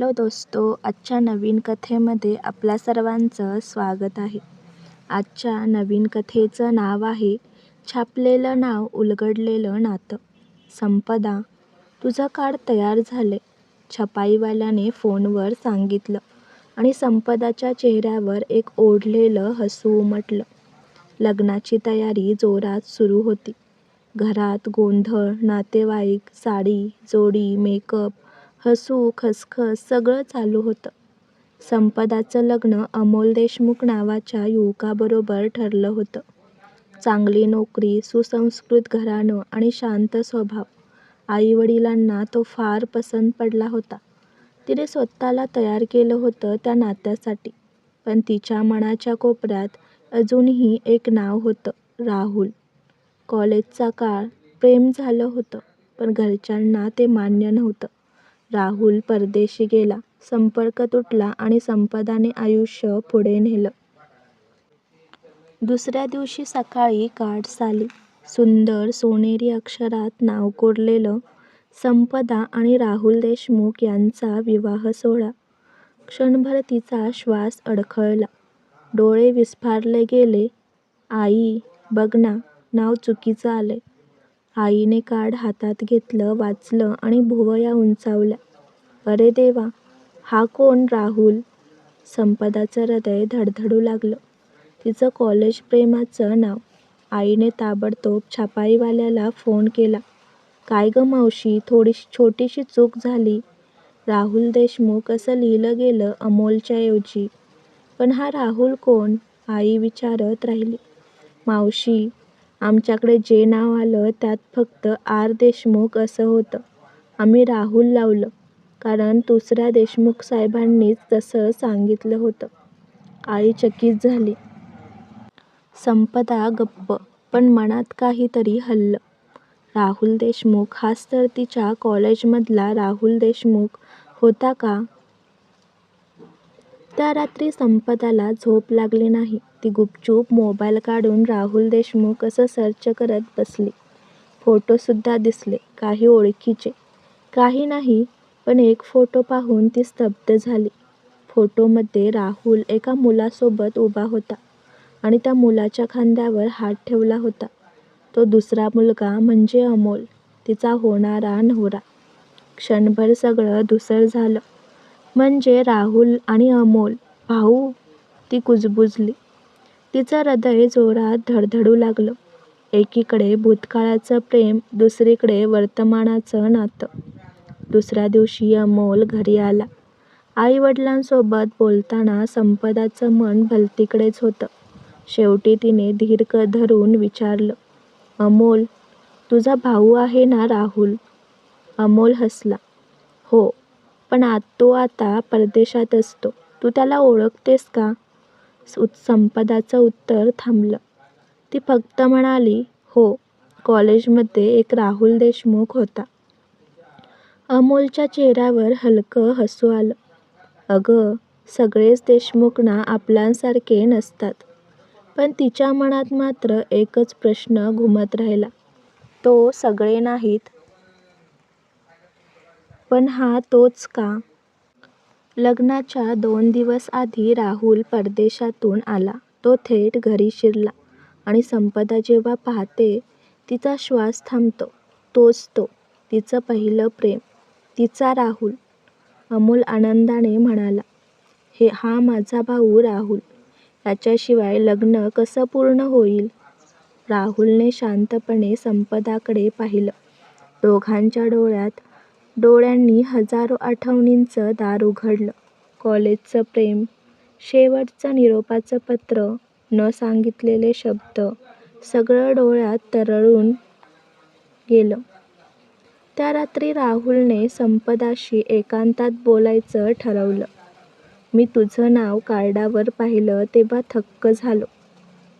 Hello दोस्तो आजच्या नवीन कथेमध्ये आपल्या सर्वांचं स्वागत आहे. आजच्या नवीन कथेचं नाव आहे छापलेलं नाव उलगडलेलं नातं. संपदा तुझं कार्ड तयार झाले छपाईवाल्याने फोनवर सांगितलं आणि संपदाच्या चेहऱ्यावर एक ओढलेलं हसू उमटलं. लग्नाची तयारी जोरात सुरू होती. घरात गोंधळ नातेवाईक साडी जोडी मेकअप हसू खसखस सगळं चालू होतं. संपदाचं लग्न अमोल देशमुख नावाच्या युवकाबरोबर ठरलं होतं. चांगली नोकरी सुसंस्कृत घराणं आणि शांत स्वभाव. आईवडिलांना तो फार पसंत पडला होता. तिने स्वतःला तयार केलं होतं त्या नात्यासाठी. पण तिच्या मनाच्या कोपऱ्यात अजूनही एक नाव होतं राहुल. कॉलेजचा काळ प्रेम झालं होतं पण घरच्यांना ते मान्य नव्हतं. राहुल परदेशी गेला. संपर्क तुटला आणि संपदाने आयुष्य पुढे नेलं. दुसऱ्या दिवशी सकाळी कार्ड्स आली सुंदर सोनेरी अक्षरात नाव कोरलेलं संपदा आणि राहुल देशमुख यांचा विवाह सोहळा. क्षणभर तिचा श्वास अडखळला. डोळे विस्फारले गेले. आई बघ ना नाव चुकीचं आलंय. आईने कार्ड हातात घेतलं वाचलं आणि भुवया उंचावल्या. अरे देवा हा कोण राहुल? संपदाचं हृदय धडधडू लागलं. तिचं कॉलेज प्रेमाचं नाव. आईने ताबडतोब छपाईवाल्याला फोन केला. काय गं मावशी थोडीशी छोटीशी चूक झाली. राहुल देशमुख असं लिहिलं गेलं अमोलच्या ऐवजी. पण हा राहुल कोण? आई विचारत राहिली. मावशी आमच्याकडे जे नाव आलं त्यात फक्त आर देशमुख असं होतं. आम्ही राहुल लावलं. कारण दुसऱ्या देशमुख साहेबांनीच तसं सांगितलं होतं. आई चकित झाली. संपदा गप्प पण मनात काहीतरी हललं. राहुल देशमुख हाच तर तिच्या कॉलेजमधला राहुल देशमुख होता का? त्या रात्री संपदाला झोप लागली नाही. ती गुपचूप मोबाईल काढून राहुल देशमुख असं सर्च करत बसली. फोटोसुद्धा दिसले काही ओळखीचे. काही नाही पण एक फोटो पाहून ती स्तब्ध झाली. फोटोमध्ये राहुल एका मुलासोबत उभा होता आणि त्या मुलाच्या खांद्यावर हात ठेवला होता. तो दुसरा मुलगा म्हणजे अमोल तिचा होणारा नवरा. क्षणभर सगळं धुसर झालं. म्हणजे राहुल आणि अमोल भाऊ ती कुजबुजली. तिचं हृदय जोरात धडधडू लागलं. एकीकडे भूतकाळाचं प्रेम दुसरीकडे वर्तमानाचं नातं. दुसऱ्या दिवशी अमोल घरी आला. आई वडिलांसोबत बोलताना संपदाचं मन भलतीकडेच होतं. शेवटी तिने धीर धरून विचारलं अमोल तुझा भाऊ आहे ना राहुल? अमोल हसला. हो पण तो आता परदेशात असतो. तू त्याला ओळखतेस का? संपदाचं उत्तर थांबलं. ती फक्त म्हणाली हो कॉलेजमध्ये एक राहुल देशमुख होता. अमोलच्या चेहऱ्यावर हलकं हसू आलं. अगं सगळेच देशमुख ना नसतात. पण तिच्या मनात मात्र एकच प्रश्न घुमत राहिला. तो सगळे नाहीत. पण हा तोच का? लग्नाच्या दोन दिवस आधी राहुल परदेशातून आला. तो थेट घरी शिरला आणि संपदा जेव्हा पाहते तिचा श्वास थांबतो. तोच तो तिचं पहिलं प्रेम. तिचा राहुल. अमोल आनंदाने म्हणाला हे हा माझा भाऊ राहुल. याच्याशिवाय लग्न कसं पूर्ण होईल? राहुलने शांतपणे संपदाकडे पाहिलं. दोघांच्या डोळ्यात डोळ्यांनी हजारो आठवणींचं दार उघडलं. कॉलेजचं प्रेम शेवटचं निरोपाचं पत्र न सांगितलेले शब्द सगळं डोळ्यात तरळून गेलं. त्या रात्री राहुलने संपदाशी एकांतात बोलायचं ठरवलं. मी तुझं नाव कार्डावर पाहिलं तेव्हा थक्क झालो.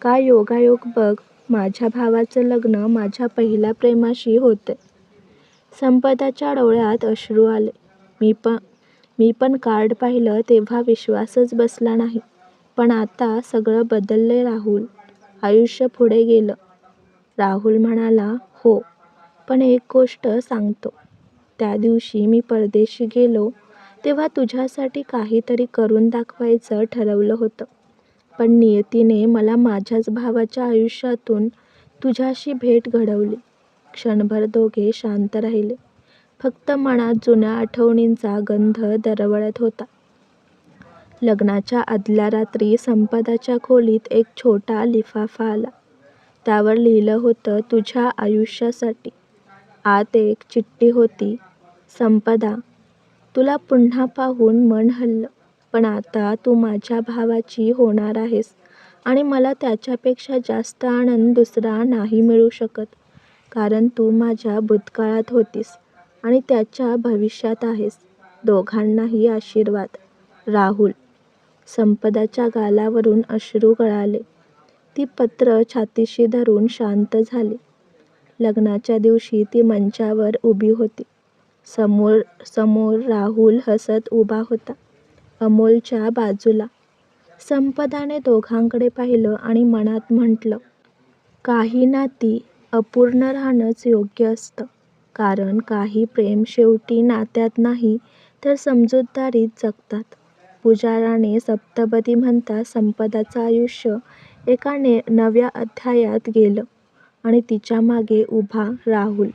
काय योगायोग बघ माझ्या भावाचं लग्न माझ्या पहिल्या प्रेमाशी होतंय. संपदाच्या डोळ्यात अश्रू आले. मी पण मी पण कार्ड पाहिलं तेव्हा विश्वासच बसला नाही. पण आता सगळं बदललंय राहुल. आयुष्य पुढे गेलं. राहुल म्हणाला हो पण एक गोष्ट सांगतो त्या दिवशी मी परदेशी गेलो तेव्हा तुझ्यासाठी काहीतरी करून दाखवायचं ठरवलं होतं. पण नियतीने मला माझ्याच भावाच्या आयुष्यातून तुझ्याशी भेट घडवली. क्षणभर दोघे शांत राहिले. फक्त मनात जुन्या आठवणींचा गंध दरवळत होता. लग्नाच्या आदल्या रात्री संपदाच्या खोलीत एक छोटा लिफाफा आला. त्यावर लिहिलं होतं तुझ्या आयुष्यासाठी. आत एक चिठ्ठी होती. संपदा, तुला पुन्हा पाहून मन हललं. पण आता तू माझ्या भावाची होणार आहेस आणि मला त्याच्यापेक्षा जास्त आनंद दुसरा नाही मिळू शकत. कारण तू माझ्या भूतकाळात होतीस आणि त्याच्या भविष्यात आहेस. दोघांनाही आशीर्वाद. राहुल. संपदाच्या गालावरून अश्रू गळाले. ती पत्र छातीशी धरून शांत झाली. लग्नाच्या दिवशी ती मंचावर उभी होती. समोर समोर राहुल हसत उभा होता. अमोलच्या बाजूला. संपदाने दोघांकडे पाहिलं आणि मनात म्हटलं, काही नाती अपूर्ण राहणंच योग्य असतं. कारण काही प्रेम शेवटी नात्यात नाही तर समजूतदारीत जगतात. पुजाराने सप्तपदी म्हणता संपदाचं आयुष्य एका नव्या अध्यायात गेलं आणि तिच्यामागे उभा राहुल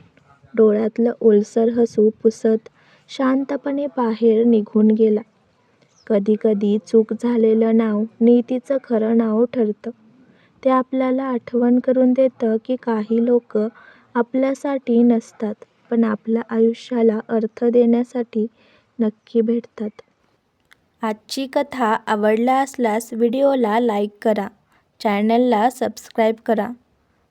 डोळ्यातलं ओलसर हसू पुसत शांतपणे बाहेर निघून गेला. कधी कधी चूक झालेलं नाव नियतीचं खरं नाव ठरतं. ते आपल्याला आठवण करून देतं की काही लोकं आपल्यासाठी नसतात पण आपल्या आयुष्याला अर्थ देण्यासाठी नक्की भेटतात. आजची कथा आवडला असल्यास व्हिडिओला लाईक करा, चॅनलला सबस्क्राईब करा